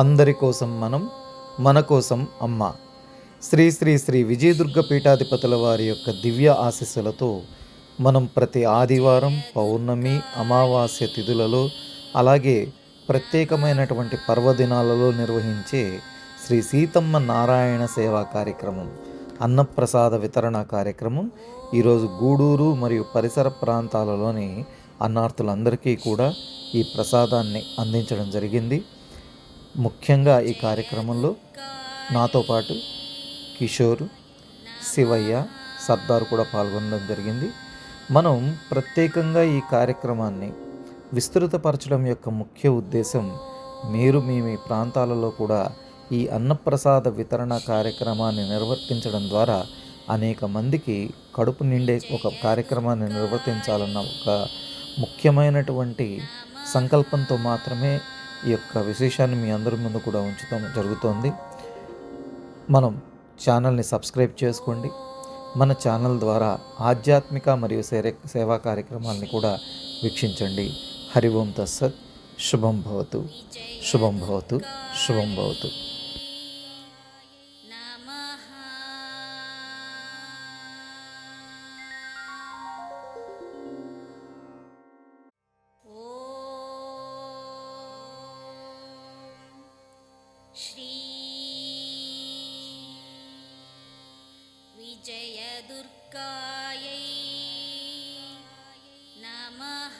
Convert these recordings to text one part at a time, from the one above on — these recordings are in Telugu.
అందరి కోసం మనం మన కోసం అమ్మ. శ్రీ శ్రీ శ్రీ విజయదుర్గ పీఠాధిపతుల వారి యొక్క దివ్య ఆశీస్సులతో మనం ప్రతి ఆదివారం పౌర్ణమి అమావాస్య తిథులలో అలాగే ప్రత్యేకమైనటువంటి పర్వదినాలలో నిర్వహించే శ్రీ సీతమ్మ నారాయణ సేవా కార్యక్రమం అన్నప్రసాద వితరణ కార్యక్రమం ఈరోజు గూడూరు మరియు పరిసర ప్రాంతాలలోని అన్నార్థులందరికీ కూడా ఈ ప్రసాదాన్ని అందించడం జరిగింది. ముఖ్యంగా ఈ కార్యక్రమంలో నాతో పాటు కిషోర్ శివయ్య సర్దార్ కూడా పాల్గొనడం జరిగింది. మనం ప్రత్యేకంగా ఈ కార్యక్రమాన్ని విస్తృతపరచడం యొక్క ముఖ్య ఉద్దేశం మీరు మీ మీ ప్రాంతాలలో కూడా ఈ అన్నప్రసాద వితరణ కార్యక్రమాన్ని నిర్వర్తించడం ద్వారా అనేక మందికి కడుపు నిండే ఒక కార్యక్రమాన్ని నిర్వర్తించాలన్న ఒక ముఖ్యమైనటువంటి సంకల్పంతో మాత్రమే ఈ యొక్క విశేషాన్ని మీ అందరి ముందు కూడా ఉంచుతాం జరుగుతోంది. మనం ఛానల్ని సబ్స్క్రైబ్ చేసుకోండి. మన ఛానల్ ద్వారా ఆధ్యాత్మిక మరియు సేరే సేవా కార్యక్రమాలని కూడా వీక్షించండి. హరి ఓం తస్సత్ శుభం భవతు. శుభం భవతు. శుభం భవతు. श्री विजयदुर्गायै नमः।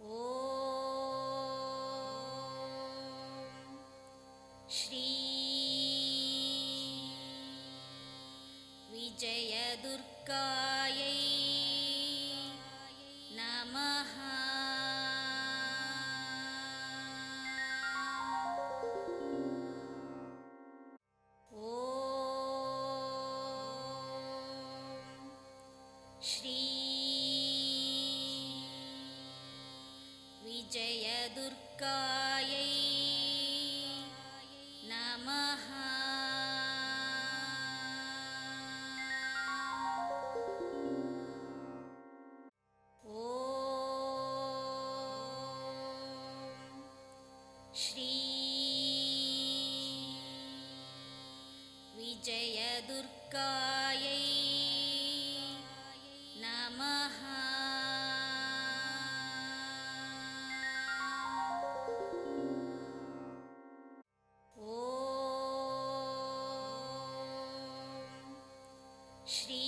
ओ श्री विजयदुर्गायै विजयदुर्गायै नमः। ओ श्री विजयदुर्गायै नमः। श्री